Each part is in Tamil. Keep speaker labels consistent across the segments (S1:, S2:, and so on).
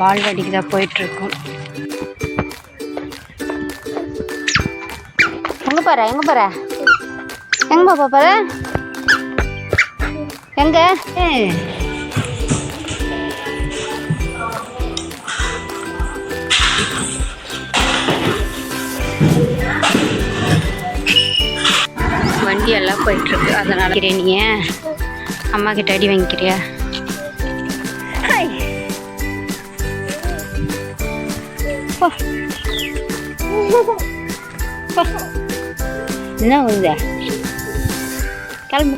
S1: பால்வாடிக்கு தான் போயிட்டுருக்கோம். எங்கே போகிற எங்கே போகிற எங்கே பாப்பா போகிற எங்கே? வண்டி எல்லாம் போயிட்டுருக்கு. அதனால் நீ அம்மா கிட்ட அடி வாங்கிக்கிறியா? என்ன உங்க? கிளம்பு.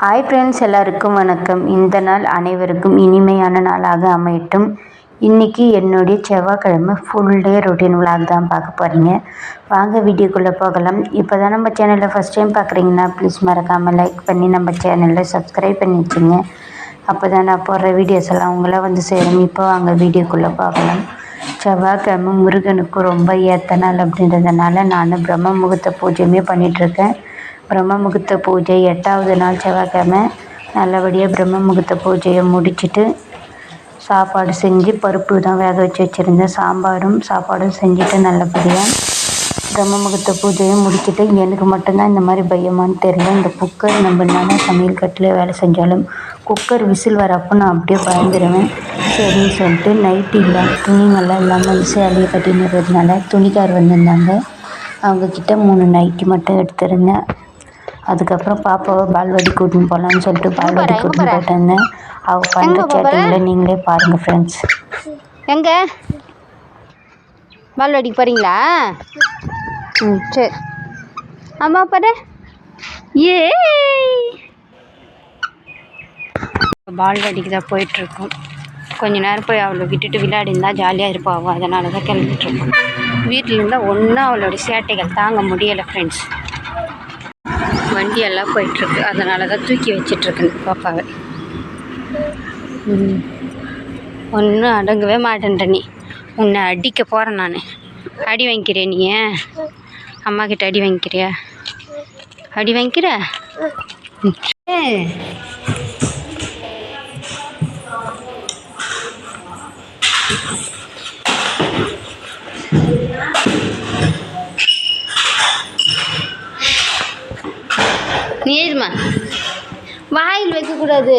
S1: ஹாய் ஃப்ரெண்ட்ஸ் எல்லாருக்கும் வணக்கம். இந்த நாள் அனைவருக்கும் இனிமையான நாளாக அமையட்டும். இன்றைக்கி என்னுடைய செவ்வாய்க்கிழமை ஃபுல் டே ரொட்டீன் விளாக் தான் பார்க்க போகிறீங்க வாங்க வீடியோக்குள்ளே போகலாம். இப்போ தான் நம்ம சேனலில் ஃபஸ்ட் டைம் பார்க்குறீங்கன்னா ப்ளீஸ் மறக்காமல் லைக் பண்ணி நம்ம சேனலில் சப்ஸ்கிரைப் பண்ணி வச்சுங்க. அப்போ தான் நான் போடுற வீடியோஸ் எல்லாம் உங்களை வந்து சேரும். இப்போ வாங்க வீடியோக்குள்ளே பார்க்கலாம் செவ்வாய்க்கிழமை முருகனுக்கு ரொம்ப ஏற்ற நாள் அப்படின்றதுனால நான் பிரம்ம முகூர்த்த பூஜையுமே பண்ணிகிட்ருக்கேன் பிரம்ம முகூர்த்த பூஜை எட்டாவது நாள் செவ்வாய்க்கிழமை. நல்லபடியாக பிரம்ம முகூர்த்த பூஜையை முடிச்சுட்டு சாப்பாடு செஞ்சு பருப்பு தான் வேக வச்சு வச்சுருந்தேன். சாம்பாரும் சாப்பாடும் செஞ்சுட்டு நல்லபடியாக பிரம்ம முகூர்த்த பூஜையும் முடிச்சுட்டு எனக்கு மட்டும்தான் இந்த மாதிரி பயமான்னு தெரியல இந்த குக்கர் நம்ம என்னென்ன சமையல் கட்டில் வேலை செஞ்சாலும் குக்கர் விசில் வரப்போ நான் அப்படியே பயந்துருவேன். சரின்னு சொல்லிட்டு நைட்டு இல்லை துணிங்கெல்லாம் இல்லாமல் சேலையை கட்டினுறதுனால துணிக்கார் வந்திருந்தாங்க. அவங்கக்கிட்ட மூணு நைட்டி மட்டும் எடுத்திருந்தேன். அதுக்கப்புறம் பாப்பாவை பால்வாடி கூட்டின்னு போகலான்னு சொல்லிட்டு பால்வாடி கூட்டின்னு போயிட்டு அவள் பண்ணுற சேட்டிங்கில் நீங்களே பாருங்கள் ஃப்ரெண்ட்ஸ் எங்கே? பால்வாடிக்கு போகிறீங்களா ம் சரி. அம்மா பாரு. ஏ பால்வாடிக்கு தான் போயிட்டுருக்கோம். கொஞ்ச நேரம் போய் அவளை விட்டுட்டு விளையாடிருந்தா ஜாலியாக இருப்பா அதனால தான் கிளம்பிட்டுருக்கோம். வீட்டில் இருந்தால் ஒன்றும் அவளோட சேட்டைகள் தாங்க முடியலை ஃப்ரெண்ட்ஸ் வண்டியெல்லாம் போயிட்டுருக்கு. அதனால தான் தூக்கி வச்சிட்ருக்கேன் பாப்பாவை. ஒன்றும் அடங்கவே மாட்டேன்ற நீ. உன்னை அடிக்க போகிறேன் நான். அடி வாங்கிக்கிறேன் நீ? அம்மா கிட்ட அடி வாங்கிக்கிறியா? அடி வாங்கிக்கிற? ஏ நீ எழுதுமா? வாயில் வைக்கக்கூடாது.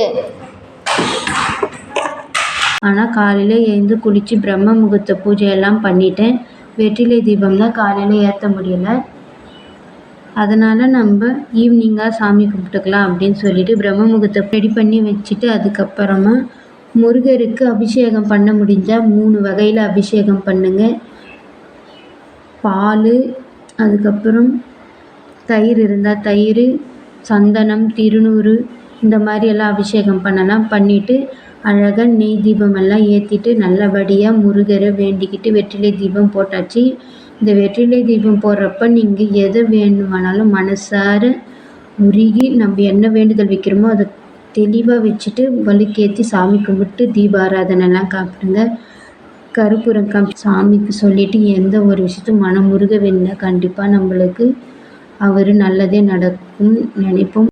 S1: ஆனால் காலையில் எழுந்து குளித்து பிரம்ம முகூர்த்த பூஜையெல்லாம் பண்ணிட்டேன். வெற்றிலை தீபம் தான் காலையில் ஏற்ற முடியலை. அதனால் நம்ம ஈவினிங்காக சாமி கும்பிட்டுக்கலாம் அப்படின்னு சொல்லிட்டு பிரம்ம முகத்தை ரெடி பண்ணி வச்சுட்டு அதுக்கப்புறமா முருகருக்கு அபிஷேகம் பண்ண முடிஞ்சால் மூணு வகையில் அபிஷேகம் பண்ணுங்கள் பால் அதுக்கப்புறம் தயிர் இருந்தால் தயிர் சந்தனம் திருநூறு இந்த மாதிரி எல்லாம் அபிஷேகம் பண்ணலாம். பண்ணிவிட்டு அழகாக நெய் தீபம் எல்லாம் ஏற்றிட்டு நல்லபடியாக முருகரை வேண்டிக்கிட்டு வெற்றிலை தீபம் போட்டாச்சு. இந்த வெற்றிலை தீபம் போடுறப்ப நீங்கள் எதை வேணுமானாலும் மனசார உருகி நம்ம என்ன வேண்டுதல் வைக்கிறோமோ அதை தெளிவாக வச்சுட்டு வலுக்கேற்றி சாமி கும்பிட்டு தீபாராதனைலாம் காப்பிடுங்க. கற்பூரம் சாமிக்கு சொல்லிட்டு எந்த ஒரு விஷயத்தையும் மனமுருக வேணும்னா கண்டிப்பாக நம்மளுக்கு அவர் நல்லதே நடக்கும் நினைப்போம்.